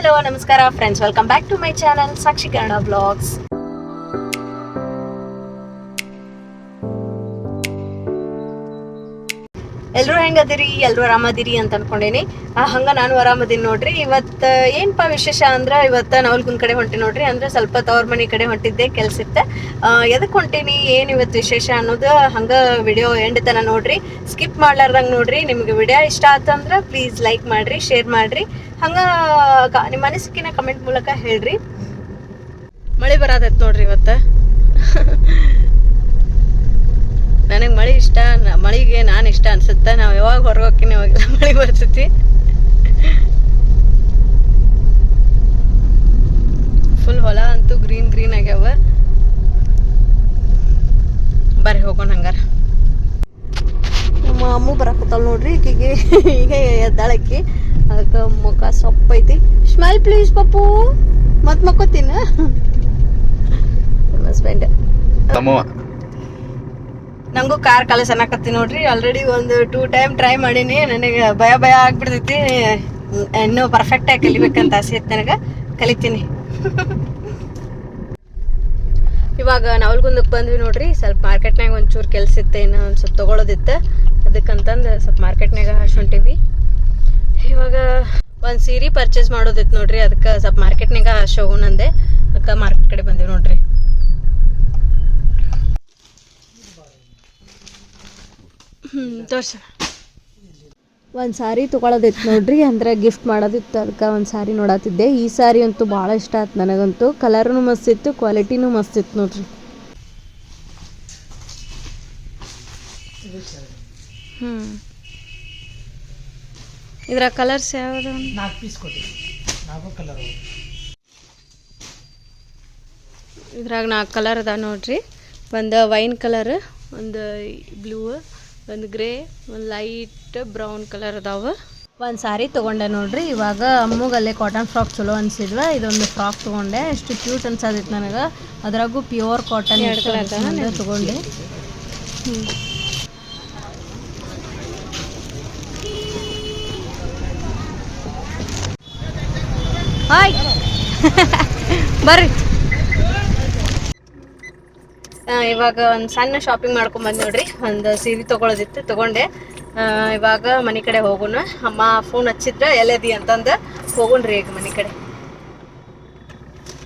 Hello ನಮಸ್ಕಾರ friends welcome back to my channel Sakshi Kannada blogs ಎಲ್ರು ಹೆಂಗದಿರಿ? ಎಲ್ರು ಆರಾಮದಿರಿ ಅಂತ ಅನ್ಕೊಂಡೇನಿ. ಆ, ಹಂಗ ನಾನು ಆರಾಮದಿನಿ ನೋಡ್ರಿ. ಇವತ್ತ ಏನ್ಪಾ ವಿಶೇಷ ಅಂದ್ರ ಇವತ್ತ ನವಲ್ಗುಂದ್ ಕಡೆ ಹೊಂಟಿ ನೋಡ್ರಿ. ಅಂದ್ರೆ ಸ್ವಲ್ಪ ತವ್ರ ಮನೆ ಕಡೆ ಹೊಂಟಿದ್ದೆ ಕೆಲ್ಸ ಇತ್ತ. ಎದಕ್ ಹೊಂಟಿನಿ? ಏನ್ ಇವತ್ತು ವಿಶೇಷ ಅನ್ನೋದು ಹಂಗ ವಿಡಿಯೋ ಎಂಡ್ ತನ ನೋಡ್ರಿ. ಸ್ಕಿಪ್ ಮಾಡ್ಲಾರ್ದಂಗ್ ನೋಡ್ರಿ. ನಿಮ್ಗೆ ವಿಡಿಯೋ ಇಷ್ಟ ಆತಂದ್ರ ಪ್ಲೀಸ್ ಲೈಕ್ ಮಾಡ್ರಿ ಶೇರ್ ಮಾಡ್ರಿ. ಹಂಗ ನಿಮ್ ನಿಮ್ಮ ಅನಿಸಿಕೆನ ಕಮೆಂಟ್ ಮೂಲಕ ಹೇಳ್ರಿ. ಮಳೆ ಬರತೈತ್ ನೋಡ್ರಿ ಇವತ್ತ. ನನಗೆ ಮಳೆ ಇಷ್ಟ ಮಳಿಗೆ ಮಳೆಗೆ ನಾನು ಇಷ್ಟ ಅನ್ಸುತ್ತೆ? ನಾವು ಯಾವಾಗ ಹೊರಗೆ ಹೋಗ್ತೀನಿ ಅವಾಗೆಲ್ಲ ಮಳೆ ಬರ್ತೈತಿ ಫುಲ್ ಹೊಲ ಅಂತೂ ಗ್ರೀನ್ ಗ್ರೀನ್ ಆಗ್ಯಾವ. ಬರ್ರಿ ಹೋಗೋಣ ಹಂಗಾರ. ನಮ್ಮ ಅಮ್ಮು ಬರಾಕತ್ತಾಳ ನೋಡ್ರಿ ಈಕಿಗೆ ಈಗ ಎದ್ದಾಳಕ್ಕಿ. ಅದಕ್ಕೆ ಮುಖ ಸೊಪ್ಪೈತಿ. Smile please Pappu. ಮತ್ ಮಕ್ಕೋತೀನ? ಹಸ್ಬೆಂಡ್ ನಂಗೂ ಕಾರ್ ಕಲಸನಕತ್ತಿ ನೋಡ್ರಿ. ಆಲ್ರೆಡಿ ಒಂದು ಟೂ ಟೈಮ್ ಟ್ರೈ ಮಾಡೀನಿ. ನನಗೆ ಭಯ ಭಯ ಆಗ್ಬಿಡ್ತೈತಿ. ಇನ್ನೂ ಪರ್ಫೆಕ್ಟ್ ಆಗಿ ಕಲಿಬೇಕಂತ ಆಸೆ ಐತಿ ನನಗೆ. ಕಲಿತೀನಿ. ಇವಾಗ ನವಲ್ಗುಂದಕ್ಕೆ ಬಂದ್ವಿ ನೋಡ್ರಿ. ಸ್ವಲ್ಪ ಮಾರ್ಕೆಟ್ನಾಗ ಒಂಚೂರು ಕೆಲ್ಸ ಇತ್ತು, ಇನ್ನು ಒಂದು ಸ್ವಲ್ಪ ತೊಗೊಳೋದಿತ್ತು. ಅದಕ್ಕಂತಂದು ಸ್ವಲ್ಪ ಮಾರ್ಕೆಟ್ನಾಗ ಹೊಂಟೀವಿ. ಇವಾಗ ಒಂದು ಸೀರೆ ಪರ್ಚೇಸ್ ಮಾಡೋದಿತ್ತು ನೋಡ್ರಿ. ಅದಕ್ಕೆ ಸ್ವಲ್ಪ ಮಾರ್ಕೆಟ್ನಾಗ ಶೋ ನಂದೆ. ಅದಕ್ಕೆ ಮಾರ್ಕೆಟ್ ಕಡೆ ಬಂದ್ವಿ ನೋಡ್ರಿ ಹ್ಮ್ ತೋರ್ಸ ಒಂದು ಸಾರಿ ತೊಗೊಳೋದಿತ್ತು ನೋಡ್ರಿ ಅಂದ್ರೆ ಗಿಫ್ಟ್ ಮಾಡೋದಿತ್ತು ಅದಕ್ಕೆ ಒಂದು ಸಾರಿ ನೋಡತ್ತಿದ್ದೆ ಈ ಸಾರಿ ಅಂತೂ ಭಾಳ ಇಷ್ಟ ಆಯ್ತು ನನಗಂತೂ. ಕಲರ್ನು ಮಸ್ತ್ ಇತ್ತು ಕ್ವಾಲಿಟಿನೂ ಮಸ್ತ್ ಇತ್ತು ನೋಡ್ರಿ. ಹ್ಞೂ ಇದ್ರ ಕಲರ್ಸ್ ಯಾವ್ದು? ನಾಲ್ಕು ಪೀಸ್ ಕೊಟ್ಟಿವಿ ನಾಲ್ಕು ಕಲರ್ ಇದ್ರಾಗ ನಾಲ್ಕು ಕಲರ್ ಅದಾವೆ ನೋಡ್ರಿ. ಒಂದು ವೈನ್ ಕಲರ್ ಒಂದು ಬ್ಲೂ ಒಂದು ಗ್ರೇ ಒಂದು ಲೈಟ್ ಬ್ರೌನ್ ಕಲರ್ ಅದಾವ. ಒಂದು ಸಾರಿ ತೊಗೊಂಡೆ ನೋಡ್ರಿ ಇವಾಗ ಅಮ್ಮಗಲ್ಲೇ ಕಾಟನ್ ಫ್ರಾಕ್ ಚಲೋ ಅನ್ಸಿದ್ವ ಇದೊಂದು ಫ್ರಾಕ್ ತೊಗೊಂಡೆ. ಎಷ್ಟು ಕ್ಯೂಟ್ ಅನ್ಸದಿತ್ತು ನನಗೆ. ಅದ್ರಾಗೂ ಪ್ಯೂರ್ ಕಾಟನ್ ತೊಗೊಂಡೆ. ಹಾಯ್. ಬರ್ರಿ. ಇವಾಗ ಒಂದು ಸಣ್ಣ ಶಾಪಿಂಗ್ ಮಾಡ್ಕೊಂಡ್ ಬಂದ್ ನೋಡ್ರಿ. ಒಂದು ಸೀರೆ ತಗೊಳೋದಿತ್ತು ತಗೊಂಡೆ. ಇವಾಗ ಮನೆ ಕಡೆ ಹೋಗೋಣ ಅಮ್ಮ ಫೋನ್ ಹಚ್ಚಿದ್ರ ಎಲ್ಲದಿ ಅಂತಂದು. ಹೋಗೋಣ್ರಿ ಈಗ ಮನೆ ಕಡೆ.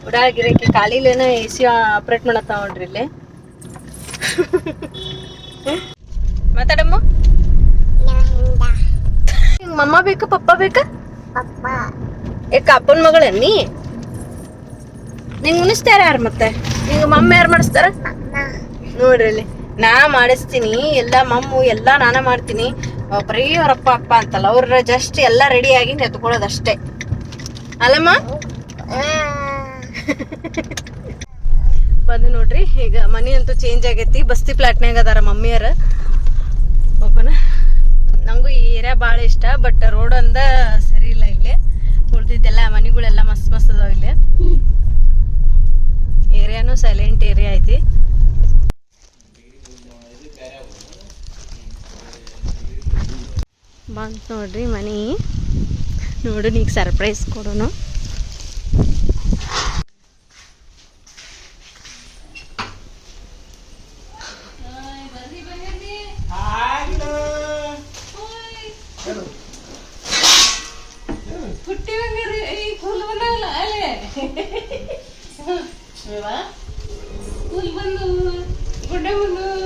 ಉಡಾಗಿರಕ್ಕೆ ಗಿರಕಿ ಖಾಲಿಲೇನ ಎ ಸಿ ಆಪ್ರೇಟ್ ಮಾಡತ್ತಾವ ನೋಡ್ರಿ ಇಲ್ಲಿ. ಮಾತಾಡಮ್ಮ. ಮಮ್ಮ ಬೇಕಾ ಪಪ್ಪ ಬೇಕಾ? ಏಕ ಅಪ್ಪನ ಮಗಳ ನೀ? ನಿಂಗ್ ಉಣಿಸ್ತಾರ ಯಾರು ಮತ್ತೆ? ನಿಂಗೆ ಮಮ್ಮ ಯಾರು ಮಾಡಿಸ್ತಾರ? ನೋಡ್ರಿ ನಾ ಮಾಡಿಸ್ತೀನಿ, ಎಲ್ಲ ಮಮ್ಮು, ಎಲ್ಲ ನಾನ ಮಾಡ್ತೀನಿ. ಬರೀ ಅವರಪ್ಪ ಅಪ್ಪ ಅಂತಲ್ಲ, ಅವ್ರ ಜಸ್ಟ್ ಎಲ್ಲ ರೆಡಿ ಆಗಿ ಎತ್ಕೊಳ್ಳೋದಷ್ಟೇ ಅಲ್ಲಮ್ಮ? ಬಂದು ನೋಡ್ರಿ, ಈಗ ಮನಿ ಅಂತೂ ಚೇಂಜ್ ಆಗೈತಿ. ಬಸ್ತಿ ಪ್ಲಾಟ್ನಾಗ ಅದಾರ ಮಮ್ಮಿಯರ ಒಬ್ಬನ ನಂಗೂ ಈ ಏರಿಯಾ ಭಾಳ ಇಷ್ಟ ಬಟ್ ರೋಡ್ ಅಂದ ಸರಿ ಇಲ್ಲ ಇಲ್ಲಿ. ಉಳ್ದಿದ್ದೆಲ್ಲ ಮನಿಗಳೆಲ್ಲ ಮಸ್ತ್ ಮಸ್ತ್ ಅದಾವ ಇಲ್ಲಿ. ಏರಿಯಾನು ಸೈಲೆಂಟ್ ಏರಿಯಾ ಐತಿ ಬಂತ ನೋಡ್ರಿ ಮನಿ ನೋಡು ನೀಗ ಸರ್ಪ್ರೈಸ್ ಕೊಡೋನು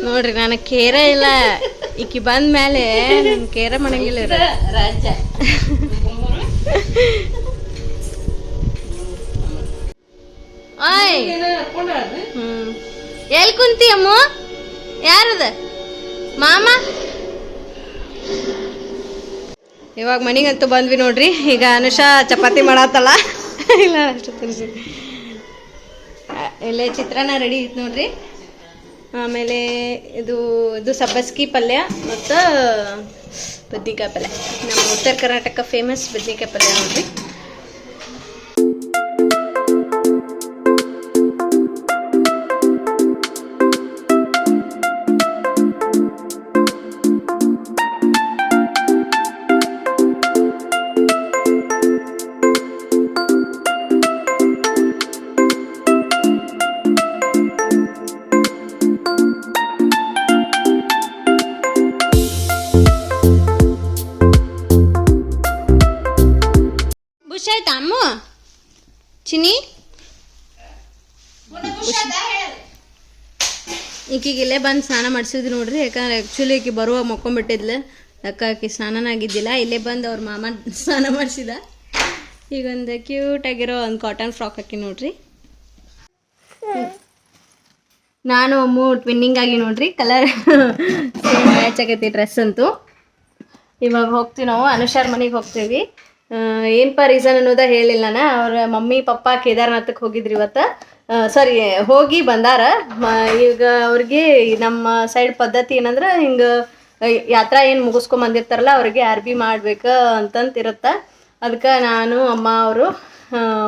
ನೋಡ್ರಿ ನಾನು ಕೇರ ಇಲ್ಲ. ಈಕಿ ಬಂದ ಮೇಲೆ ನನ್ ಕೇರ ಮಾಡಂಗಿಲ್ಲ ರಾಜ ಓಯ್. ಹ್ಮ್. ಎಲ್ ಕುಂತಿ ಅಮ್ಮ? ಯಾರದ? ಮಾಮ? ಇವಾಗ ಮನಿಗಂತೂ ಬಂದ್ವಿ ನೋಡ್ರಿ. ಈಗ ಅನುಷಾ ಚಪಾತಿ ಮಾಡತ್ತಲ್ಲ ಇಲ್ಲ ಅಷ್ಟು ತಿನ್ಸಿ. ಇಲ್ಲೇ ಚಿತ್ರಾನ್ನ ರೆಡಿ ಐತೆ ನೋಡ್ರಿ. ಆಮೇಲೆ ಇದು ಇದು ಸಬ್ಬಸ್ಗಿ ಪಲ್ಯ ಮತ್ತು ಬದ್ನಿಕಾಯಿ ಪಲ್ಯ. ನಮ್ಮ ಉತ್ತರ ಕರ್ನಾಟಕ ಫೇಮಸ್ ಬದ್ನಿಕಾಯಿ ಪಲ್ಯ ನೋಡ್ರಿ. ಬಂದು ಸ್ನಾನ ಮಾಡಿಸಿದ್ವಿ ನೋಡ್ರಿ, ಯಾಕಂದ್ರೆ ಆ್ಯಕ್ಚುಲಿ ಆಕೆ ಬರುವ ಮಕ್ಕೊಂಬಿಟ್ಟಿದ್ಲೆ. ಅಕ್ಕ ಆಕಿ ಸ್ನಾನನ ಆಗಿದ್ದಿಲ್ಲ ಇಲ್ಲೇ ಬಂದು ಅವ್ರ ಮಾಮ ಸ್ನಾನ ಮಾಡಿಸಿದ. ಈಗ ಒಂದು ಕ್ಯೂಟ್ ಆಗಿರೋ ಒಂದು ಕಾಟನ್ ಫ್ರಾಕ್ ಹಾಕಿ ನೋಡ್ರಿ. ನಾನು ಅಮ್ಮು ಟ್ವಿನ್ನಿಂಗ್ ಆಗಿ ನೋಡ್ರಿ ಕಲರ್ ಮ್ಯಾಚ್ ಆಗೈತಿ ಡ್ರೆಸ್ ಅಂತೂ. ಇವಾಗ ಹೋಗ್ತೀವಿ ನಾವು, ಅನುಷಾರ್ ಮನೆಗೆ ಹೋಗ್ತೀವಿ. ಏನಪ್ಪ ರೀಸನ್ ಅನ್ನೋದ ಹೇಳಿಲ್ಲ ಅವ್ರ ಮಮ್ಮಿ ಪಪ್ಪ ಕೇದಾರ್ನಾಥಕ್ಕೆ ಹೋಗಿದ್ರಿ ಇವತ್ತು. ಸಾರಿ, ಹೋಗಿ ಬಂದಾರ. ಈಗ ಅವ್ರಿಗೆ ನಮ್ಮ ಸೈಡ್ ಪದ್ಧತಿ ಏನಂದ್ರೆ ಹಿಂಗೆ ಯಾತ್ರಾ ಏನು ಮುಗಿಸ್ಕೊಂಡ್ ಬಂದಿರ್ತಾರಲ್ಲ, ಅವ್ರಿಗೆ ಅರ್ಬಿ ಮಾಡ್ಬೇಕು ಅಂತಂತಿರುತ್ತ. ಅದಕ್ಕೆ ನಾನು, ಅಮ್ಮ ಅವರು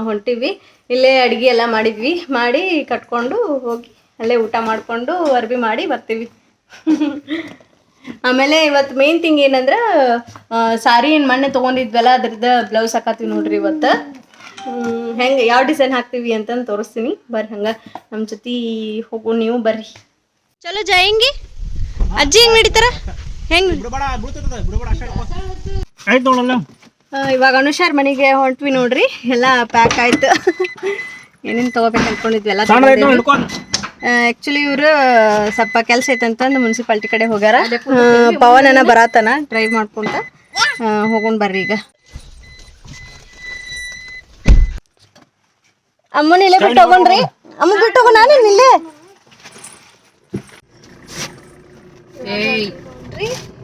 ಹೊಂಟಿವಿ. ಇಲ್ಲೇ ಅಡುಗೆ ಎಲ್ಲ ಮಾಡಿದ್ವಿ. ಮಾಡಿ ಕಟ್ಕೊಂಡು ಹೋಗಿ, ಅಲ್ಲೇ ಊಟ ಮಾಡಿಕೊಂಡು ಅರ್ಬಿ ಮಾಡಿ ಬರ್ತೀವಿ. ಆಮೇಲೆ ಇವತ್ತು ಮೇನ್ ಥಿಂಗ್ ಏನಂದ್ರೆ ಸಾರಿ ಏನು ಮೊನ್ನೆ ತೊಗೊಂಡಿದ್ವಲ್ಲ, ಅದ್ರದ್ದು ಬ್ಲೌಸ್ ಹಾಕತ್ತೀವಿ ನೋಡ್ರಿ ಇವತ್ತು. ಹೆಂಗೆ ಯಾವ ಡಿಸೈನ್ ಹಾಕ್ತೀವಿ ಅಂತಂದು ತೋರಿಸ್ತೀನಿ. ಬರ್ರಿ ಹಂಗೆ ನಮ್ಮ ಜೊತೆ ಹೋಗು ನೀವು ಬರ್ರಿ. ಚಲೋ ಜಯಂಗಿ? ಅಜ್ಜಿ ಹೆಂಗೆ ನಡೀತಾರ? ಹೆಂಗೆ ಇವಾಗ ಅನುಷಾರ್ ಮನೆಗೆ ಹೊಂಟ್ವಿ ನೋಡ್ರಿ. ಎಲ್ಲ ಪ್ಯಾಕ್ ಆಯ್ತು. ಏನೇನು ತಗೋಬೇಕು ಅನ್ಕೊಂಡಿದ್ವಿ ಎಲ್ಲ ಆ್ಯಕ್ಚುಲಿ ಆಕ್ಚುಲಿ ಇವರು ಸ್ವಲ್ಪ ಕೆಲಸ ಐತಂತಂದು ಮುನ್ಸಿಪಾಲ್ಟಿ ಕಡೆ ಹೋಗ್ಯಾರ. ಪವನನ ಬರಾತನ ಡ್ರೈವ್ ಮಾಡ್ಕೊಂತ ಹೋಗೋಣ ಬರ್ರಿ ಈಗ. ಅಮ್ಮನ ಇಲ್ಲೇ ಬಿಟ್ಟು ಹೋಗೋಣ್ರಿ. ಅಮ್ಮ ಬಿಟ್ಟು ಹೋಗೋಣ ನಾನು ಇಲ್ಲೇ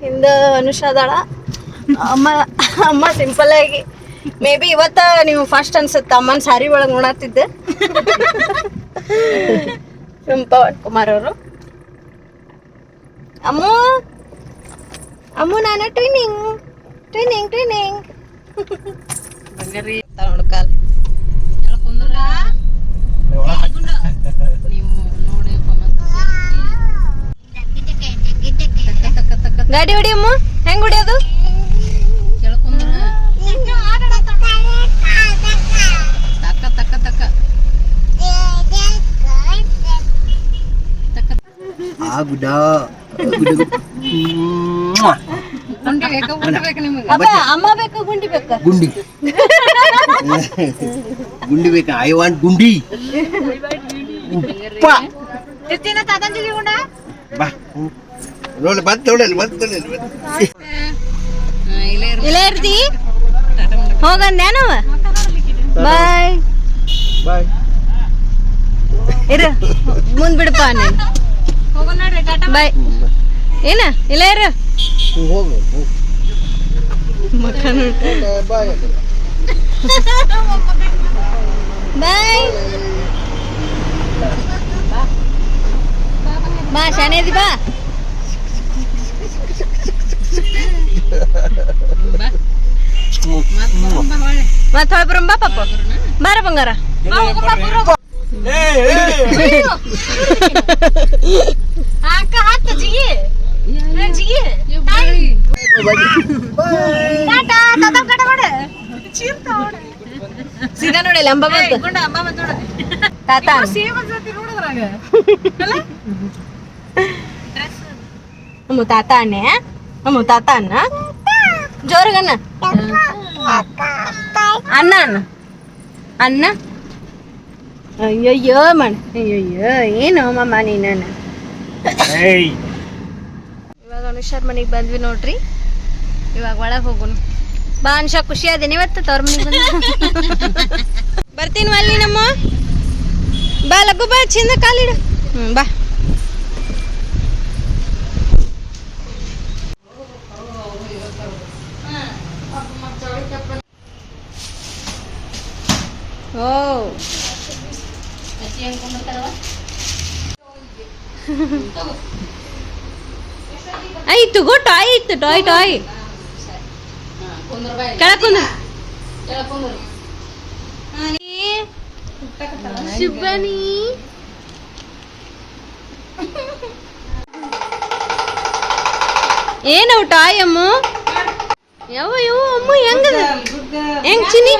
ಹಿಂದ ಅನುಷಾ ಅದಾಳ. ಅಮ್ಮ ಅಮ್ಮ ಸಿಂಪಲ್ ಆಗಿ. ಮೇ ಬಿ ಇವತ್ತ ನೀವು ಫಸ್ಟ್ ಅನ್ಸುತ್ತ ಅಮ್ಮನ ಸಾರಿ ಒಳಗೆ ನೋಡತ್ತಿದ್ದೆ ಪವನ್ ಕುಮಾರ್ ಅವರು. ಅಮ್ಮ ಅಮ್ಮ ನಾನು ಟ್ರೈನಿಂಗ್ ಟ್ರೈನಿಂಗ್ ಟ್ರೈನಿಂಗ್ ನೋಡು ಕಾಲ್ ಗಾಡಿ ಹೊಡಿಯಮ್ಮ ಹೆಂಗ್ ಹೊಡಿಯೋದು? ಅಮ್ಮ ಬೇಕು ಗುಂಡಿ ಬೇಕು? ಗುಂಡಿ. ಗುಂಡಿ ಬೇಕಾ? ಐ ವಾಂಟ್ ಗುಂಡಿ. ಬಾ. ನೋಡಿ ಬಂತ ನೋಡಲ್ಲಿ ಬಂತ. ಇಲ್ಲೇ ಇರ್ತಿ ಬಾಯ್. ಬಾಯ್. ಇರು ಮುಂದ್ ಬಿಡಪ್ಪ ನೀನ್. ಬಾಯ್. ಏನ ಇಲ್ಲ ಇರು ಹೋಗು. ಮಕ್ಕ ಬಾಯ್. ಬಾಯ್. ಬಾ ಶಾನೇದಿ ಬಾ. ಮತ್ತ ಹೊಳ ಬರಂಬ ಪಾಪ ಬಾರ ಬಂಗಾರ ಸೀದಾ ನೋಡಿ ಅಂಬ ಬಂತು ಅಮ್ಮ ತಾತ ಅಣ್ಣೆ. ಅಮ್ಮ ತಾತ ಅನ್ನ ಜೋರಗನ್ನ ಅನ್ನ ಅನ್ನ ಅನ್ನ ಅಯ್ಯಯ್ಯೋ ಮಣ ಅಯ್ಯಯ್ಯೋ ಏನು ಮಮ್ಮ ನೀನ ಇವಾಗ ಅನುಷಾರ್ ಮನೆಗೆ ಬಂದ್ವಿ ನೋಡ್ರಿ. ಇವಾಗ ಒಳಗೆ ಹೋಗುನು ಬಾ ಅನುಷಾ ಖುಷಿ ಅದೇನಿ ಇವತ್ತು ತವ್ರ ಮನೆಗೆ ಬಂದ. ಬರ್ತೀನಿ ಅಲ್ಲಿ ನಮ್ಮ ಬಾ ಲಗು ಬಾ ಚಿಂದ ಕಾಲಿಡು. ಹ್ಞೂ ಬಾ. ಓ ಆಯ್ತು ಗೋ ಟಾಯ್ ಇತ್ತು ಟಾಯ್ ಟಾಯ್ ಕೆಳಕ್ ಕುಂದ್ರ ಶಿವನಿ ಏನವು ಟಾಯ್ ಅಮ್ಮ ಯಾವ ಯಾವ ಅಮ್ಮ, ಹೆಂಗದ? ಹೆಂಗ್ ಚಿನಿ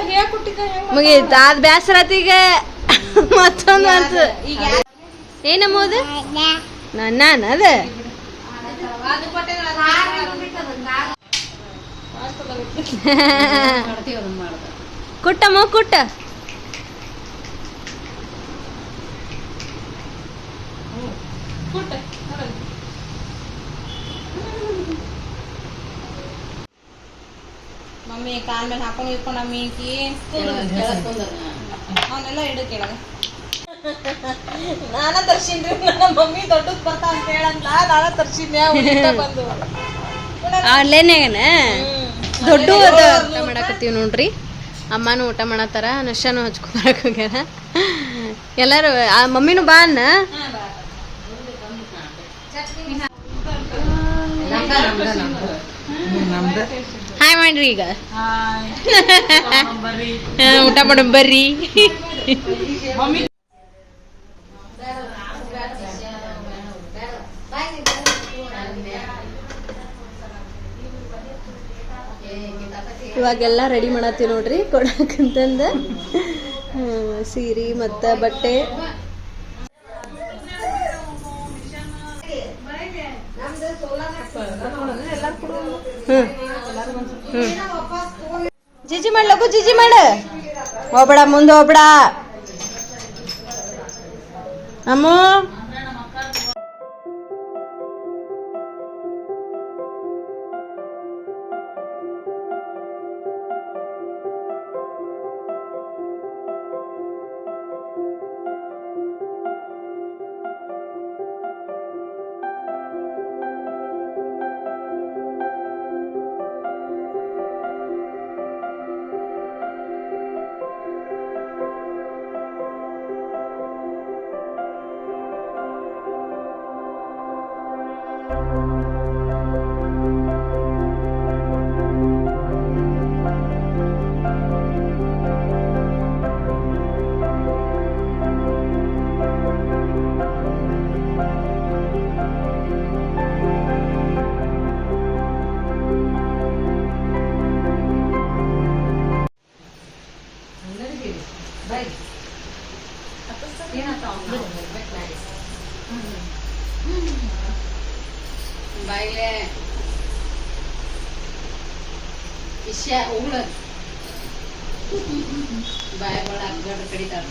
ಮುಗೀತ ಅದ್ ಬ್ಯಾಸರ ಆತೀಗ ಮತ್ತೊಂದು ಅಂತ ಏನಮ್ಮ ಅದು? ನನ್ನ ಅದ ಕುಟ್ಟಮ್ಮ, ಕುಟ್ಟ. ಕಾಲ್ ಮೇಲೆ ಹಾಕೊಂಡು ಇಟ್ಕೊಂಡು ಅಮ್ಮಿ ಈಕಿ ಅವನ್ನೆಲ್ಲ ಇಡು ಕೇಳ ನಾನ ತರ್ಸಿನ್ರಿ ನನ್ನ ಮಮ್ಮಿ ದೊಡ್ಡದ್ ಬರ್ತಾ ಅಂತ ಹೇಳಂತ ನಾನ ತರ್ಸಿದ್ನೆ ಬಂದು. ಆನ್ಲೈನ್ಯಾಗನ ದೊಡ್ಡ ಊಟ ಮಾಡಾಕತ್ತೀವಿ ನೋಡ್ರಿ. ಅಮ್ಮನೂ ಊಟ ಮಾಡತ್ತಾರ ನಶಾನು ಹಚ್ಕೊಂಬರಕ್ ಹೋಗ್ಯಾರ. ಎಲ್ಲಾರು ಆ ಮಮ್ಮಿನೂ ಬಾ ಅನ್ನ. ಹಾಯ್ ಮಾಡ್ರಿ ಈಗ. ಊಟ ಮಾಡೋಣ ಬರ್ರಿ. ಇವಾಗೆಲ್ಲ ರೆಡಿ ಮಾಡತ್ತೀವಿ ನೋಡ್ರಿ ಕೊಡಕಂತಂದ ಹ್ಮ್, ಸೀರೆ ಮತ್ತ ಬಟ್ಟೆ. ಹ್ಮ್. ಜಿಜಿ ಮಾಡ ಲಗು ಜಿಜಿ ಮಾಡ. ಹೋಗ್ಬೇಡ ಮುಂದೆ ಹೋಗ್ಬೇಡ ಅಮ್ಮು. ಬಾಯಿಲೆ ವಿಷಯ ಉಗುಳ ಬಾಯಿ ಒಳಗೆ ಗಡ್ಡ ಕಡಿತಾರ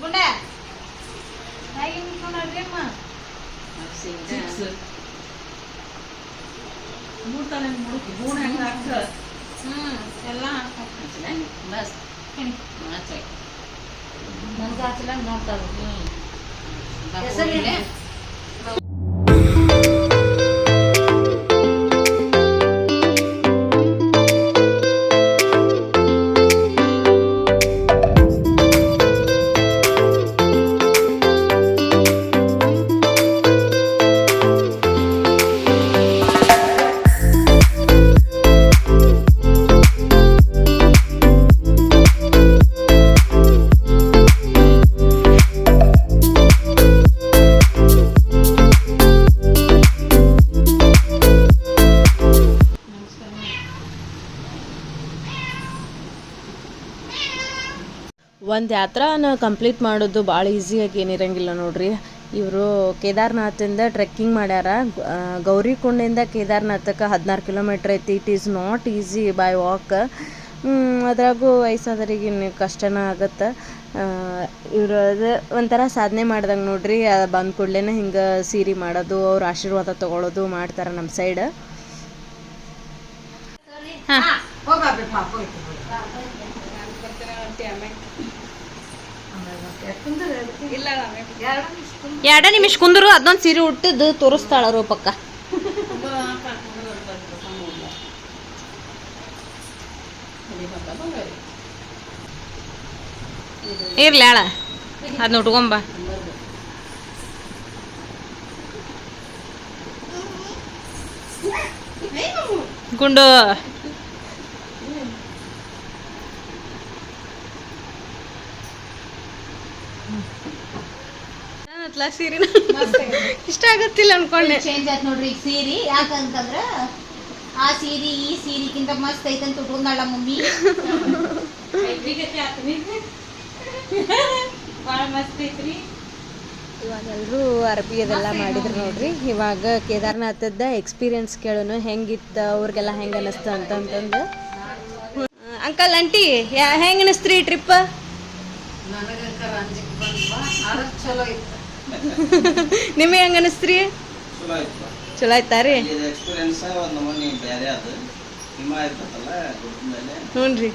ಗುಂಡ ಹ್ಮ್ ಎಲ್ಲ ಬಸ್ ನನ್ಗೆ ಹಾಕಿಲ್ಲ ನೋಡ್ತಾರೆ ಹೆಸರಿಲ್ಲ ಯಾತ್ರಾನ ಕಂಪ್ಲೀಟ್ ಮಾಡೋದು ಭಾಳ ಈಸಿಯಾಗಿ ಏನಿರಂಗಿಲ್ಲ ನೋಡ್ರಿ. ಇವರು ಕೇದಾರ್ನಾಥಿಂದ ಟ್ರೆಕ್ಕಿಂಗ್ ಮಾಡ್ಯಾರ. ಗೌರಿ ಕುಂಡದಿಂದ ಕೇದಾರ್ನಾಥಕ್ಕೆ ಹದಿನಾರು ಕಿಲೋಮೀಟ್ರ್ ಐತಿ. It is not easy by walk ಅದ್ರಾಗೂ ವಯಸ್ಸಾದವ್ರಿಗೆ ಕಷ್ಟನ ಆಗತ್ತೆ. ಇವರು ಅದು ಒಂಥರ ಸಾಧನೆ ಮಾಡ್ದಂಗೆ ನೋಡ್ರಿ. ಬಂದ ಕೂಡಲೇ ಹಿಂಗೆ ಸೀರೆ ಮಾಡೋದು, ಅವ್ರ ಆಶೀರ್ವಾದ ತೊಗೊಳೋದು ಮಾಡ್ತಾರೆ ನಮ್ಮ ಸೈಡ್ ಎರಡ ನಿಮಿಷ ಕುಂದ್ರು ಅದೊಂದು ಸೀರೆ ಉಟ್ಟದ್ದು ತೋರಿಸ್ತಾಳ ರೂಪಕ್ಕ. ಇರ್ಲಿ ಅಳ ಅದನ್ನ ಉಟ್ಕೊಂಬ ಗುಂಡು. ಸೀರೆ ಇಷ್ಟ ಆಗತ್ತಿಲ್ಲ ಅನ್ಕೊಂಡೆ. ಚೇಂಜ್ ಆಯ್ತು ನೋಡ್ರಿ ಈಗ ಸೀರಿ ಯಾಕಂತಂದ್ರ ಆ ಸೀರೆ ಈ ಸೀರೆಗಿಂತ ಮಸ್ತ್ ಐತಂತ ಉಟ್ಕೊಂಡಾಳ ಮಮ್ಮಿ. ಭಾಳ ಮಸ್ತ್ ಐತ್ರಿ. ಇವಾಗ ಎಲ್ಲರೂ ಅರಬಿ ಅದೆಲ್ಲ ಮಾಡಿದ್ರು ನೋಡ್ರಿ. ಇವಾಗ ಕೇದಾರ್ನಾಥದ ಎಕ್ಸ್ಪೀರಿಯನ್ಸ್ ಕೇಳೋನು ಹೆಂಗಿತ್ತ ಅವ್ರಿಗೆಲ್ಲ ಹೆಂಗೆ ಅನಿಸ್ತ ಅಂತಂತಂದು. ಅಂಕಲ್ ಆಂಟಿ ಯಾ ಹೆಂಗೆ ಅನಿಸ್ತ್ರಿ ಟ್ರಿಪ್ ನಿಮಗೆ ಹೆಂಗ ಅನಿಸ್ತ್ರಿ? ಚಲೋ ಆಯ್ತು. ರೀ? ಎಕ್ಸ್ಪೀರಿಯನ್ಸ್ ಒಂದು ನಮೂನಿ ಬೇರೆ ಅದು. ಹಿಮ ಇರ್ತದಲ್ಲ ಗುಡ್ಡ ಮೇಲೆ ಹ್ಞೂ ರೀ.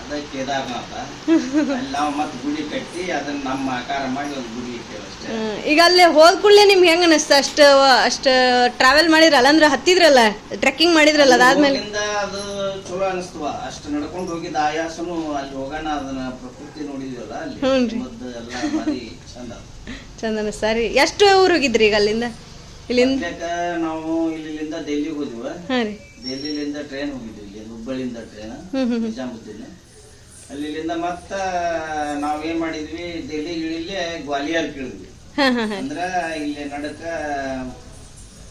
ಅದ ಕೇದಾರನಾಥ. ನಾವು ಮತ್ತೆ ಗುಡಿ ಕಟ್ಟಿ ಅದನ್ನ ನಮ್ಮ ಆಕಾರ ಮಾಡಿ ಒಂದು ಗುಡಿ ಇಟ್ಟೇವಷ್ಟೇ. ಈಗ ಅಲ್ಲಿ ಹೋದ ಕೂಡಲೇ ನಿಮ್ಗೆ ಹೆಂಗ ಅನಿಸ್ತ? ಅಷ್ಟು ಅಷ್ಟು ಟ್ರಾವೆಲ್ ಮಾಡಿದ್ರಲ್ಲ? ಅಂದ್ರೆ ಹತ್ತಿದ್ರಲ್ಲ? ಟ್ರೆಕ್ಕಿಂಗ್ ಮಾಡಿದ್ರಲ್ಲ ಅದಾದ್ಮೇಲೆ ಹೋಗಿಂದ ಅದು ಚಲೋ ಅನಿಸ್ತವ ಅಷ್ಟು ನಡ್ಕೊಂಡು ಹೋಗಿದ್ದ ಆಯಾಸನು ಅಲ್ಲಿ ಹೋಗೋಣ ಅದನ್ನ ಪ್ರಕೃತಿ ನೋಡಿದ್ವಲ್ಲ ಅಲ್ಲಿ? ಎಲ್ಲ ಭಾರಿ ಚಂದ ಚಂದ ಸರಿ. ಎಷ್ಟು ಊರೋಗಿದ್ರಿ ಹೋಗಿದ್ರಿ ಈಗ ಅಲ್ಲಿಂದ? ಇಲ್ಲಿಂದ? ನಾವು ಇಲ್ಲಿಂದ ಡೆಲ್ಲಿಗೆ ಹೋದ್ವಿ. ಹಾಂ ರೀ. ಡೆಲ್ಲಿಲಿಂದ ಟ್ರೈನ್ ಹೋಗಿದ್ವಿ ಇಲ್ಲಿ ಹುಬ್ಬಳ್ಳಿಯಿಂದ ಟ್ರೈನ್ ನಿಜಾಮುದ್ದೀನ್. ಅಲ್ಲಿಂದ ಮತ್ತ ನಾವೇನ್ ಮಾಡಿದ್ವಿ? ಡೆಲ್ಲಿ ಇಳಿಲಿ ಗ್ವಾಲಿಯರ್ ಕೇಳಿದ್ವಿ. ಹಾಂ ಹಾಂ ಹಾಂ. ಅಂದ್ರ ಇಲ್ಲಿ ನಡಕ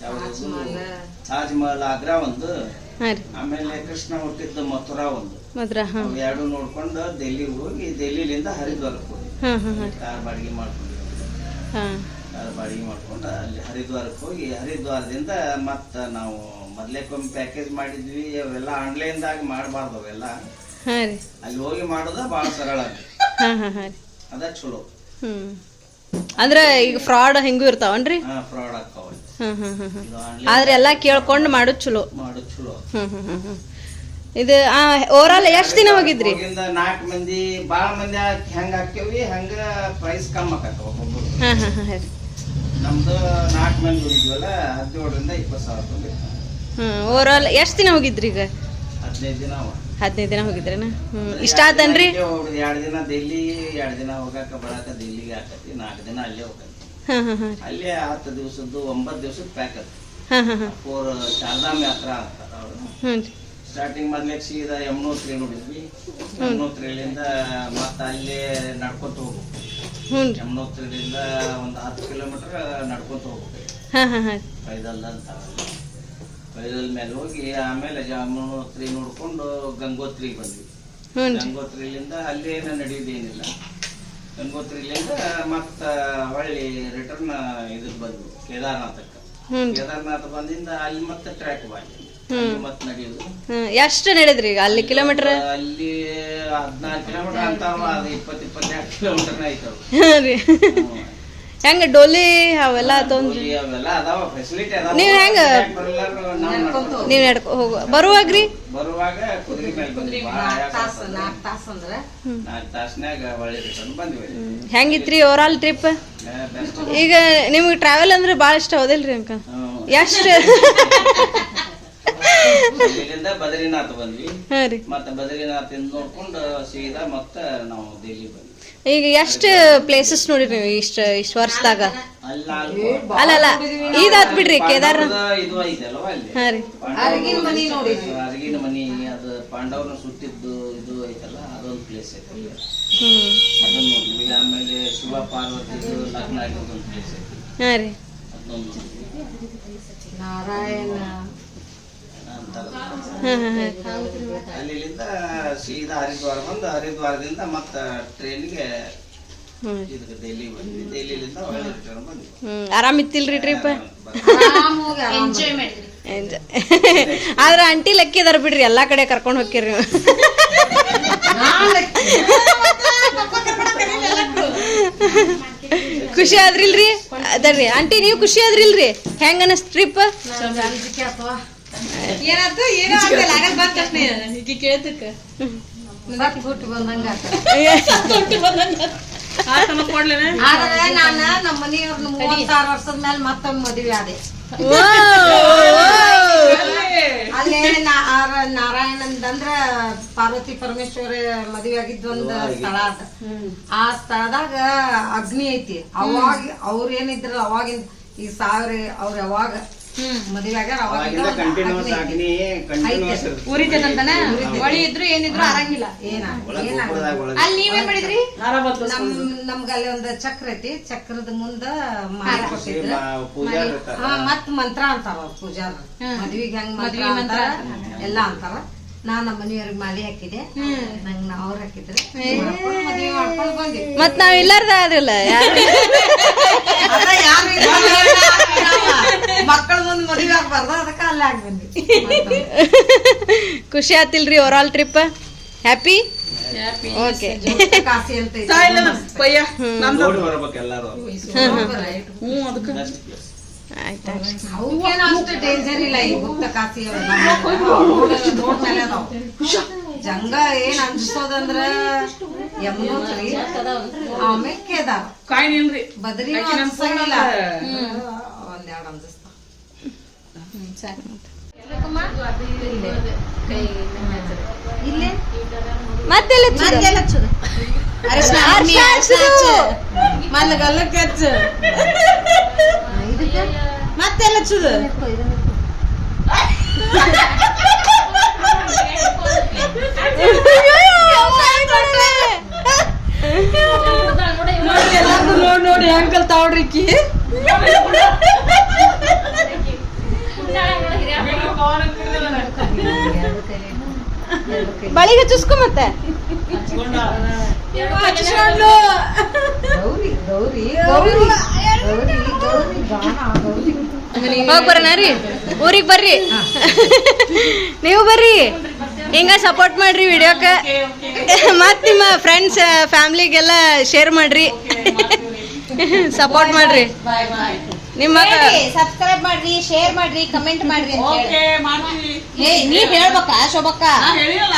ಯಾವ್ದು ತಾಜ್ ಮಹಲ್ ಆಗ್ರಾ ಒಂದು. ಆಮೇಲೆ ಕೃಷ್ಣ ಹುಟ್ಟಿದ್ದ ಮಥುರಾ ಒಂದು. ಎರಡು ನೋಡ್ಕೊಂಡು ಡೆಲ್ಲಿಗೆ ಹೋಗಿ ಡೆಲ್ಲಿಲಿಂದ ಹರಿದ್ವಾರಕ್ಕೆ ಹೋಗಿ ಕಾರ್ ಬಾಡಿಗೆ ಮಾಡ್ಕೊಂಡು. ಬಾಡಿಗೆ ಮಾಡ್ಕೊಂಡು ಅಲ್ಲಿ ಹರಿದ್ವಾರಕ್ಕೆ ಹೋಗಿ ಹರಿದ್ವಾರದಿಂದ ಮತ್ತ ನಾವು ಮೊದ್ಲೇಕೊಮ್ಮೆ ಪ್ಯಾಕೇಜ್ ಮಾಡಿದ್ವಿ ಅವೆಲ್ಲ ಆನ್ಲೈನ್ದಾಗ ಮಾಡಬಾರ್ದು ಅವೆಲ್ಲ. ಅಲ್ಲಿ ಹೋಗಿ ಮಾಡೋದ ಭಾಳ ಸರಳ. ಅದ ಚಲೋ. ಅಂದ್ರೆ ಈಗ ಫ್ರಾಡ್ ಹೆಂಗೂ ಇರ್ತಾವನ್ರಿ? ಫ್ರಾಡ್ ಆದ್ರೆ ಎಲ್ಲಾ ಕೇಳ್ಕೊಂಡು ಮಾಡೋದು ಚಲೋ. ಮಾಡೋದು ಚಲೋ. ಹ್ಮ್ ಹ್ಮ್ ಹ್ಮ್. ಇದು ಓವರಾಲ್ ಎಷ್ಟು ದಿನ ಹೋಗಿದ್ರಿ? ಹೋಗಿಂದ ನಾಲ್ಕು ಮಂದಿ ಭಾಳ ಮಂದಿ ಹೆಂಗ ಹಾಕ್ಯವಿ ಹಂಗ ಪ್ರೈಸ್ ಕಮ್ಮಿ ಆಕತ್ತ ಒಬ್ಬೊಬ್ರು ಹಾಂ ಹಾಂ ಹಾಂ ನಮ್ದು ನಾಲ್ಕು ಮಂದಿ ಹೋಗಿದ್ವಲ್ಲ ಹದಿನೇಳರಿಂದ ಇಪ್ಪತ್ತು ಸಾವಿರ ರೂಪಾಯಿ. ಹ್ಞೂ ಓವರಾಲ್ ಎಷ್ಟು ದಿನ ಹೋಗಿದ್ರಿ ಈಗ? ಹದಿನೈದು ದಿನ. ಹದಿನೈದು ದಿನ ಹೋಗಿದ್ರೇನ? ಹ್ಞೂ ಇಷ್ಟ ಆತನ್ರಿ ಎರಡು ದಿನ ಡೆಲ್ಲಿ ಎರಡು ದಿನ ಹೋಗಾಕ ಬರಾಕ ಡೆಲ್ಲಿಗೆ ಹಾಕತಿ ನಾಲ್ಕು ದಿನ ಅಲ್ಲೇ ಹೋಗತ್ತೆ ಹಾಂ ಹಾಂ ಹಾಂ. ಅಲ್ಲೇ ಹತ್ತು ದಿವಸದ್ದು ಒಂಬತ್ತು ದಿವಸದ ಪ್ಯಾಕ್ ಹಾಂ ಹಾಂ ಹಾಂ. ಫೋರ್ ಚಾರ್ಧಾಮ್ ಯಾತ್ರಾ ಅಂತಾರ ಅವರು ಹ್ಞೂ ರೀ ಸ್ಟಾರ್ಟಿಂಗ್ ಮೊದ್ಲೇ ಸೀದಾ ಯಮುನೋತ್ರಿ ನೋಡಿದ್ವಿ. ಯಮುನೋತ್ರಿಲಿಂದ ಮತ್ತೆ ಅಲ್ಲೇ ನಡ್ಕೊತ ಹೋಗ್ಬೇಕು. ಯಮುನೋತ್ರಿಲಿಂದ ಒಂದು ಹತ್ತು ಕಿಲೋಮೀಟರ್ ನಡ್ಕೊತ ಹೋಗ್ಬೇಕು. ಹಾಂ ಹಾಂ ಹಾಂ. ಪೈದಲ್ ಅಂತ. ಪೈದಲ್ ಮೇಲೆ ಹೋಗಿ ಆಮೇಲೆ ಯಮುನೋತ್ರಿ ನೋಡ್ಕೊಂಡು ಗಂಗೋತ್ರಿ ಬಂದ್ವಿ. ಗಂಗೋತ್ರಿಲಿಂದ ಅಲ್ಲಿ ಏನು ನಡೆಯುವುದೇನಿಲ್ಲ ಗಂಗೋತ್ರಿಲಿಂದ ಮತ್ತ ಹೊಳ್ಳಿ ರಿಟರ್ನ್ ಇದಕ್ಕೆ ಬಂದ್ವಿ ಕೇದಾರ್ನಾಥಕ್ಕೆ. ಕೇದಾರ್ನಾಥ್ ಬಂದಿಂದ ಅಲ್ಲಿ ಮತ್ತೆ ಟ್ರ್ಯಾಕ್ ಬಾಗಿ ನಡೆಯುದು. ಎಷ್ಟು ನಡೆದ್ರಿ ಈಗ? ಅಲ್ಲಿ ಕಿಲೋಮೀಟರ್? ಅಲ್ಲಿ ಹದಿನಾರು ಕಿಲೋಮೀಟರ್ ಅಂತಾವ ಅದು ಇಪ್ಪತ್ತು ಇಪ್ಪತ್ತೆರಡು ಕಿಲೋಮೀಟರ್ ಹಾಂ ರೀ. ಹೆಂಗೆ ಡೋಲಿ ಅವೆಲ್ಲ ತೊಂದ್ರಿ ಅವೆಲ್ಲ ಅದಾವ ಫೆಸಿಲಿಟಿ ಅದಾವ. ನೀವ್ ಹೆಂಗ? ನೀವ್ ನಡ್ಕೊ ಹೋಗು ಬರುವಾಗ್ರಿ ಬರುವಾಗ ಕುದುರೆ ಮೇಲೆ ಬಂದ್ವಿ. ನಾಲ್ಕು ತಾಸು ಅಂದ್ರೆ? ನಾಲ್ಕು ತಾಸ್ನ್ಯಾಗ ಒಳ್ಳೆ ರಿಟರ್ನ್ ಬಂದ್ವಿ. ಹೆಂಗಿತ್ರಿ ಓವರಾಲ್ ಟ್ರಿಪ್ ಈಗ ನಿಮ್ಗೆ ಟ್ರಾವೆಲ್ ಅಂದ್ರೆ ಭಾಳ ಇಷ್ಟ ಹೌದಿಲ್ರಿ ಅಂಕ? ಎಷ್ಟು ಇಲ್ಲಿಂದ ಬದ್ರಿನಾಥ್ ಬಂದ್ವಿ. ಹಾಂ ರೀ. ಮತ್ತೆ ಬದ್ರಿನಾಥಿಂದ ನೋಡ್ಕೊಂಡು ಸೀದಾ ಮತ್ತೆ ನಾವು ದೆಹಲಿ ಬಂದ್ವಿ. ಈಗ ಎಷ್ಟು ಪ್ಲೇಸಸ್ ನೋಡಿರಿ ನೀವು ಇಷ್ಟ ಇಷ್ಟು ವರ್ಷದಾಗ? ಅಲ್ಲಿ ನಾಲ್ಕು ಅಲ್ಲ ಅಲ್ಲ. ಇದಾತ್ ಬಿಡ್ರಿ ಕೇದಾರ್ ಪಾಂಡವರದ ಇದು ಐತಲ್ವ ಅಲ್ಲಿ? ಹಾಂ ರೀ. ಅರಗಿನ ಮನಿ ನೋಡಿದ್ವಿ. ಅರಗಿನ ಮನಿ ಅದು ಪಾಂಡವರನ್ನ ಸುಟ್ಟಿದ್ದು ಇದು ಐತಲ್ಲ ಅದೊಂದು ಪ್ಲೇಸ್ ಐತಿ ಅಲ್ಲಿ. ಹ್ಞೂ ಅದನ್ನ ನೋಡಿದ್ವಿ. ಆಮೇಲೆ ಶಿವ ಪಾರ್ವತಿದು ಲಗ್ನ ಆಗಿದ್ದೊಂದು ಪ್ಲೇಸ್ ಐತಿ. ಹಾಂ ರೀ. ಅದನ್ನೊಂದು ನಾರಾಯಣ. ಅಂತಾರ ಹಾಂ ಹಾಂ ಹಾಂ ಅಲ್ಲಿಂದ ಸೀದಾ ಹರಿದ್ವಾರ ಬಂದು ಹರಿದ್ವಾರದಿಂದ ಮತ್ತೆ ಟ್ರೈನ್ಗೆ ಆರಾಮಿತ್ತಿಲ್ರಿ ಟ್ರಿಪ್ ಆದ್ರ ಅಂಟಿ ಆರಾಮ್ ಎಂಜಾಯ್ ಆದ್ರೆ ಆಂಟಿ ಲಕ್ಕಿ ಅದಾರ ಬಿಡ್ರಿ ಎಲ್ಲಾ ಕಡೆ ಕರ್ಕೊಂಡು ಹೋಗ್ತೀರಿ ನೀವು. ಖುಷಿ ಆದ್ರಿಲ್ರಿ? ಅದರ್ರಿ. ಆಂಟಿ ನೀವು ಖುಷಿ ಆದ್ರಿಲ್ರಿ? ಹೆಂಗ ಅನಸ್ ಟ್ರಿಪ್ ಏನಾಯ್ತು? ಏನೋ ಆಗ್ತಿಲ್ಲ. ಆಗಲ್ ಬಂದ ತಕ್ಷಣ. ಈಗ ಕೇಳ್ತಕ್ಕ ಹುಟ್ಟು ಬಂದಂಗ ಆದ್ರೆ ನಾನ ನಮ್ಮ ಮನೆಯವ್ರನ್ನ ಮೂವತ್ತಾರು ವರ್ಷದ ಮೇಲೆ ಮತ್ತೊಮ್ಮೆ ಮದುವೆ ಆದೆ. ಅಲ್ಲೇ ನಾರಾಯಣಂದಂದ್ರ ಪಾರ್ವತಿ ಪರಮೇಶ್ವರ ಮದುವೆ ಆಗಿದ್ದ ಒಂದ್ ಸ್ಥಳ ಅದ. ಆ ಸ್ಥಳದಾಗ ಅಗ್ನಿ ಐತಿ. ಅವಾಗ ಅವ್ರ ಏನಿದ್ರು ಅವಾಗಿನ ಈ ಸಾವಿರ ಅವ್ರ ಯಾವಾಗ ಮದುವೆ ಉರಿತದಂತನ ಒಳಿ ಇದ್ರು ಏನಿದ್ರು ಆರಂಗಿಲ್ಲ. ಅಲ್ಲಿ ನೀವೇನ್ ಮಾಡಿದ್ರಿ? ನಮ್ ನಮ್ಗ ಅಲ್ಲಿ ಒಂದ್ ಚಕ್ರ ಐತಿ. ಚಕ್ರದ ಮುಂದ ಮಾಲೆ ಕೊಟ್ಟಿದ್ರ. ಮತ್ ಮಂತ್ರ ಅಂತಾರ ಪೂಜಾರ ಮದ್ವಿಗ್ ಹೆಂಗ್ ಮಂತ್ರ ಅಂತಾರ. ಎಲ್ಲಾ ಅಂತಾರ. ನಾ ನಮ್ಮ ಮನೆಯವ್ರಿಗೆ ಮಾಲೆ ಹಾಕಿದೆ. ನಂಗ್ ಅವ್ರ ಹಾಕಿದ್ರೆ ಮಾಡ್ಕೊಂಡ್ ಮದ್ವೆ ಮಾಡ್ಕೊಂಡ್ ಬಂದ್ವಿ ಮತ್ ನಾವ್ ಇಲ್ಲಾರ್ದ ಆದ್ರಲ್ಲ ಯಾರು ಅದ ಯಾರು ಮಕ್ಕಳ ಮುಂದ್ ಮದ್ವೆ ಆಗ್ಬಾರ್ದ? ಅದಕ್ಕ ಅಲ್ಲೇ ಆಗಿ ಬಂದ್ವಿ. ಖುಷಿ ಆತಿಲ್ರಿ overall trip happy okay ಕಾಸಿ ಅಂತ ಬರ್ಬೇಕು ಜಂಗ ಏನ್ ಅನ್ಸೋದಂದ್ರ ಯಮನೋತ್ರಿ ಆಮೇಲೆ ಕೇದಾರ ಬದ್ರಿ ಅನ್ಸಂಗಿಲ್ಲ. ಒಂದೆರಡು ಅನ್ಸ್ತಾವ ಇಲ್ಲೇ. ಮತ್ತೆಲ್ಲ ಮಲ್ಲ ಗಲ್ಲಕ್ಕೆ ಹಚ್ಚು. ಮತ್ತೆಲ್ಲ ಹಚ್ಚುದು ನೋಡಿ ನೋಡಿ ಹೆಂಗ್ ಕಲ್ತಾವ್ರಿಕಿ ಬಳಿಗೆ ಚುಸ್ಕೊ ಮತ್ತೆ ಗೌರಿ ಗೌರಿ. ಗೌರಿ. ಹೋಗ್ ಬರೋಣ ರೀ. ಊರಿಗೆ ಬರ್ರಿ. ನೀವು ಬರ್ರಿ. ಹಿಂಗ ಸಪೋರ್ಟ್ ಮಾಡ್ರಿ ವಿಡಿಯೋಕ್ಕೆ ಮತ್ ನಿಮ್ಮ ಫ್ರೆಂಡ್ಸ್ ಫ್ಯಾಮ್ಲಿಗೆಲ್ಲ ಶೇರ್ ಮಾಡ್ರಿ. ಸಪೋರ್ಟ್ ಮಾಡ್ರಿ. ನಿಮ್ಮ ಸಬ್ಸ್ಕ್ರೈಬ್ ಮಾಡ್ರಿ ಶೇರ್ ಮಾಡ್ರಿ ಕಮೆಂಟ್ ಮಾಡ್ರಿ ನೀವ್ ಹೇಳ್ಬೇಕ ಶೋಭಕ್ಕ?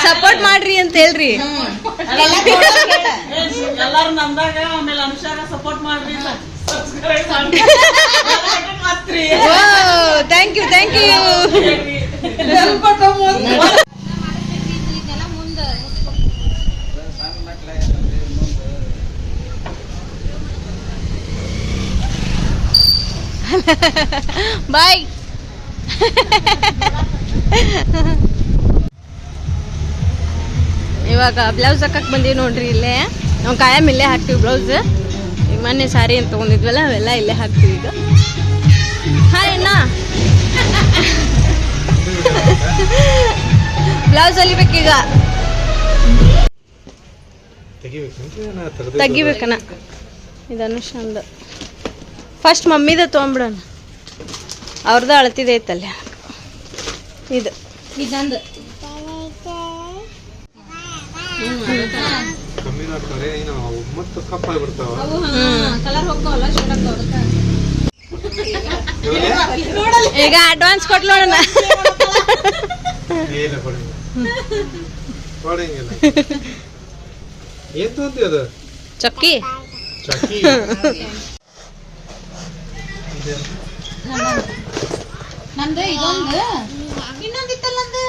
ಸಪೋರ್ಟ್ ಮಾಡ್ರಿ ಅಂತ ಹೇಳ್ರಿ. ಎಲ್ಲಾರು ನಮ್ದಾಗ ಆಮೇಲೆ ಅನುಷಾರ ಸಪೋರ್ಟ್ ಮಾಡ್ರಿ ಥ್ಯಾಂಕ್ ಯು ಥ್ಯಾಂಕ್ ಯು ಇದನ್ನೆಲ್ಲ ಮುಂದ ಸಣ್ಣ ಮಕ್ಳ ಏನಂದ್ರೆ ಇನ್ನೊಂದು ಬಾಯ್ ಇವಾಗ ಬ್ಲೌಸ್ ಹಾಕಕ್ ಬಂದೀವಿ ನೋಡ್ರಿ ಇಲ್ಲೇ. ನಾವು ಕಾಯಂ ಇಲ್ಲೇ ಹಾಕ್ತೀವಿ ಬ್ಲೌಸ್ ಈಗ ಮೊನ್ನೆ ಸಾರಿ ಅಂತ ತೊಗೊಂಡಿದ್ವಲ್ಲ ಅವೆಲ್ಲ ಇಲ್ಲೇ ಹಾಕ್ತೀವಿ ಈಗ. ಹಾಯ್ ಅಣ್ಣ. ಬ್ಲೌಸ್ ಹೊಲಿಬೇಕೀಗ ತೆಗಿಬೇಕಣ್ಣ. ಇದು ಅನುಷಂದು ಫಸ್ಟ್ ಮಮ್ಮಿದ ತೊಗೊಂಬಿಡೋಣ ಅವ್ರದ್ದು ಅಳತಿದೆ ಐತಲ್ಲ. ಇದು. ಇದಂದು. ಆಗ್ತಾರೆ ಮತ್ತು ಕಪ್ಪಾಗಿ ಬರ್ತಾವ. ಕಲರ್ ಹೋಗ್ತಾವಲ್ಲ ಶೇಡ್ ಆಗ್ತಾವ ಈಗ ಅಡ್ವಾನ್ಸ್ ಕೊಡಂಗಿಲ್ಲ. ಏನ್ ತೊಂತಿ ಅದು? ಚೊಕ್ಕಿ. ಚಕ್ಕಿ. ನಂದು ಇದೊಂದು. ಇನ್ನೊಂದಿತ್ತಲ್ಲ ನಂದು?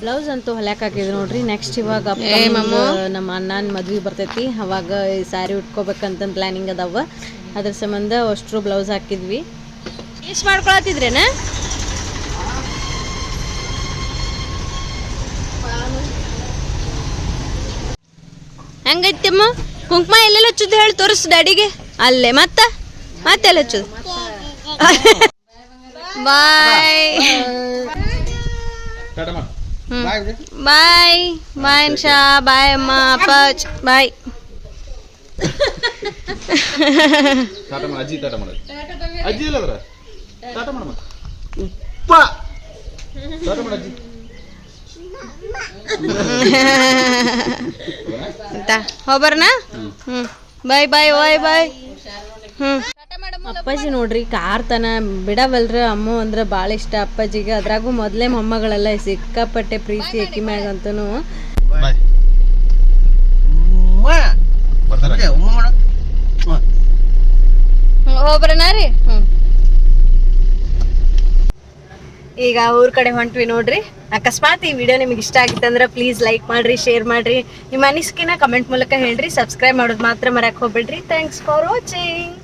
ಬ್ಲೌಸ್ ಅಂತೂ ಹೊಲ್ಯಾಕ ಹಾಕಿದ್ರು ನೋಡ್ರಿ. ನೆಕ್ಸ್ಟ್ ಇವಾಗ ನಮ್ಮ ಅಣ್ಣನ ಮದ್ವೆ ಬರ್ತೈತಿ. ಅವಾಗ ಈ ಸ್ಯಾರಿ ಉಟ್ಕೋಬೇಕಂತ ಪ್ಲಾನಿಂಗ್ ಅದಾವ. ಅದ್ರ ಸಂಬಂಧ ಅಷ್ಟು ಬ್ಲೌಸ್ ಹಾಕಿದ್ವಿ. ಎಷ್ಟು ಮಾಡ್ಕೊಳತಿದ್ರೇನ ಹೆಂಗೈತಮ್ಮ? ಕುಂಕುಮ ಎಲ್ಲೆಲ್ಲ ಹಚ್ಚುದು ಹೇಳಿ ತೋರಿಸ್ ಡ್ಯಾಡಿಗೆ. ಅಲ್ಲೇ ಮತ್ತ? ಮತ್ತೆಲ್ಲ ಹಚ್ಚುದು? ಬಾಯ್ ಬಾಯ್ ಬಾಯ್ ಅನ್ಷಾ ಬಾಯ್ ಅಮ್ಮ ಅಪ್ಪಾಜ್ ಬಾಯ್ ಟಾಟ ಮಾಡ ಅಜ್ಜಿ ಟಾಟ ಮಾಡೋದು. ಅಜ್ಜಿ ಇಲ್ಲ ಅದ್ರ ಟಾಟ ಮಾಡ ಉಪ್ಪ. ಟಾಟ ಮಾಡ ಅಜ್ಜಿ. ಅಂತ ಹೋಗ್ಬರ್ನ ಹ್ಞೂ ಬಾಯ್ ಬಾಯ್ ಬಾಯ್ ಬಾಯ್ ಹ್ಞೂ ಅಪ್ಪಾಜಿ ನೋಡ್ರಿ ಕಾರ್ ತನ ಬಿಡವಲ್ರ ಅಮ್ಮ ಅಂದ್ರೆ ಭಾಳ ಇಷ್ಟ ಅಪ್ಪಾಜಿಗೆ. ಅದ್ರಾಗೂ ಮೊದಲೇ ಮೊಮ್ಮಗಳೆಲ್ಲ ಸಿಕ್ಕಾಪಟ್ಟೆ ಪ್ರೀತಿ ಎಕ್ಕಿ ಮ್ಯಾಗ ಅಂತನೂ ಈಗ ಊರ್ ಕಡೆ ಹೊಂಟ್ವಿ ನೋಡ್ರಿ. ಅಕಸ್ಮಾತ್ ಈ ವಿಡಿಯೋ ನಿಮ್ಗೆ ಇಷ್ಟ ಆಗಿತ್ತಂದ್ರೆ ಪ್ಲೀಸ್ ಲೈಕ್ ಮಾಡ್ರಿ ಶೇರ್ ಮಾಡ್ರಿ. ನಿಮ್ಮ ಅನಿಸಿಕೆನ ಕಮೆಂಟ್ ಮೂಲಕ ಹೇಳ್ರಿ. ಸಬ್ಸ್ಕ್ರೈಬ್ ಮಾಡೋದು ಮಾತ್ರ ಮರಕ್ ಹೋಗ್ಬೇಡ್ರಿ. Thanks for watching